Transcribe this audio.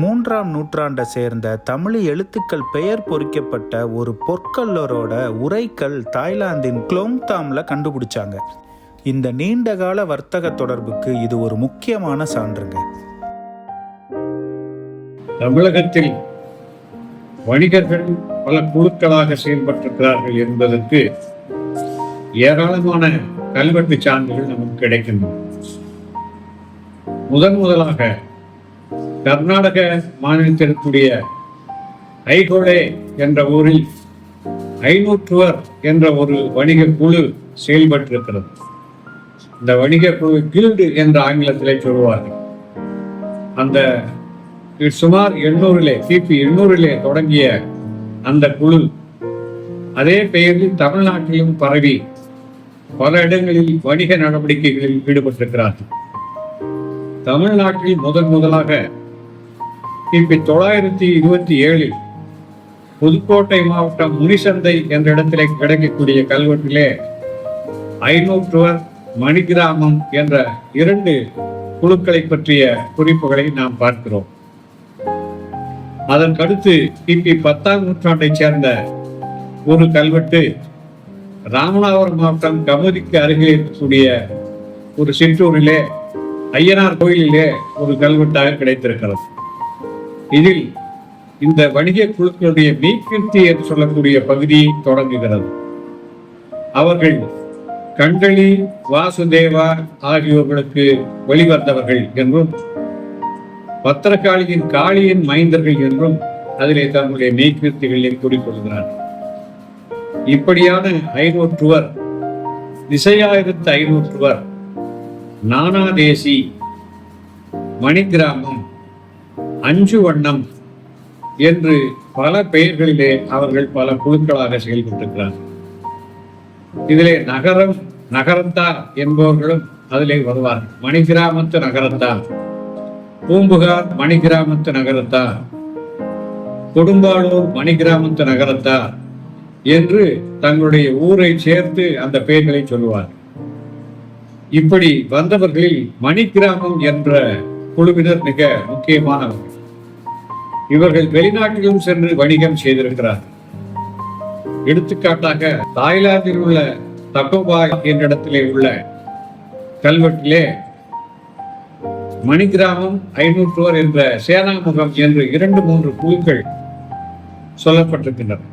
மூன்றாம் நூற்றாண்டை சேர்ந்த தமிழ் எழுத்துக்கள் பெயர் பொறிக்கப்பட்ட ஒரு பொற்கல்லரோட உரைக்கல் தாய்லாந்தின் குளோங்தாம்ல கண்டுபிடிச்சாங்க. இந்த நீண்டகால வர்த்தக தொடர்புக்கு இது ஒரு முக்கியமான சான்றுங்க. தமிழகத்தில் வணிகர்கள் பல குழுக்களாக செயல்பட்டிருக்கிறார்கள் என்பதற்கு ஏராளமான கல்வெட்டு சான்றுகள் நமக்கு கிடைக்கின்றன. முதன் முதலாக கர்நாடக மாநிலத்திற்குரிய இருக்கக்கூடிய ஐகோளே என்ற ஊரில் ஐநூற்றுவர் என்ற ஒரு வணிக குழு செயல்பட்டிருக்கிறது. இந்த வணிக குழு கில்டு என்ற ஆங்கிலத்திலே சொல்வார்கள் அந்த சுமார் எண்ணூறிலே கிபி எண்ணூறிலே தொடங்கிய அந்த குழு அதே பெயரில் தமிழ்நாட்டிலும் பரவி பல இடங்களில் வணிக நடவடிக்கைகளில் ஈடுபட்டிருக்கிறார்கள். தமிழ்நாட்டில் முதன் முதலாக கிபி தொள்ளாயிரத்தி இருபத்தி ஏழில் புதுக்கோட்டை மாவட்டம் முனிசந்தை என்ற இடத்திலே கிடைக்கக்கூடிய கல்வெட்டிலே ஐநூற்றுவர் மணிகிராமம் என்ற இரண்டு குழுக்களை பற்றிய குறிப்புகளை நாம் பார்க்கிறோம். அதற்கடுத்து கிபி பத்தாம் நூற்றாண்டைச் சேர்ந்த ஒரு கல்வெட்டு ராமநாதபுரம் மாவட்டம் கமுதிக்கு அருகில் இருக்கக்கூடிய ஒரு சிற்றூரிலே ஐயனார் கோயிலிலே ஒரு கல்வெட்டாக கிடைத்திருக்கிறது. இதில் இந்த வணிக குழுக்களுடைய மீக்கிருத்தி என்று சொல்லக்கூடிய பகுதி தொடங்குகிறது. அவர்கள் கண்டளி வாசுதேவா ஆகியோர்களுக்கு வெளிவந்தவர்கள் என்றும் பத்திரகாளியின் காளியின் மைந்தர்கள் என்றும் அதிலே தன்னுடைய மெய்கீர்த்திகளை கூறிக்கொள்கிறார் இப்படியான ஐநூற்றுவர் திசையாயிரத்து ஐநூற்றுவர் நானாதேசி மணிகிராமம் அஞ்சு வண்ணம் என்று பல பெயர்களிலே அவர்கள் பல குழுக்களாக செயல்பட்டிருக்கிறார்கள் இதிலே நகரம் நகரத்தார் என்பவர்களும் அதிலே வருவார்கள். மணிகிராமத்து நகரத்தார் பூம்புகார் மணிகிராமத்து நகரத்தார் கொடும்பாளூர் மணிகிராமத்து நகரத்தார் என்று தங்களுடைய ஊரை சேர்த்து அந்த பெயர்களை சொல்லுவார். இப்படி வந்தவர்களில் மணிகிராமம் என்ற குழுவினர் மிக முக்கியமானவர்கள் இவர்கள் வெளிநாட்டிலும் சென்று வணிகம் செய்திருக்கிறார்கள் எடுத்துக்காட்டாக தாய்லாந்தில் உள்ள தக்கோபாய் என்ற இடத்திலே உள்ள கல்வெட்டிலே மணிகிராமம் ஐநூற்றுவர் என்ற சேனாமுகம் என்று இரண்டு மூன்று குழுக்கள் சொல்லப்பட்டிருக்கின்றன.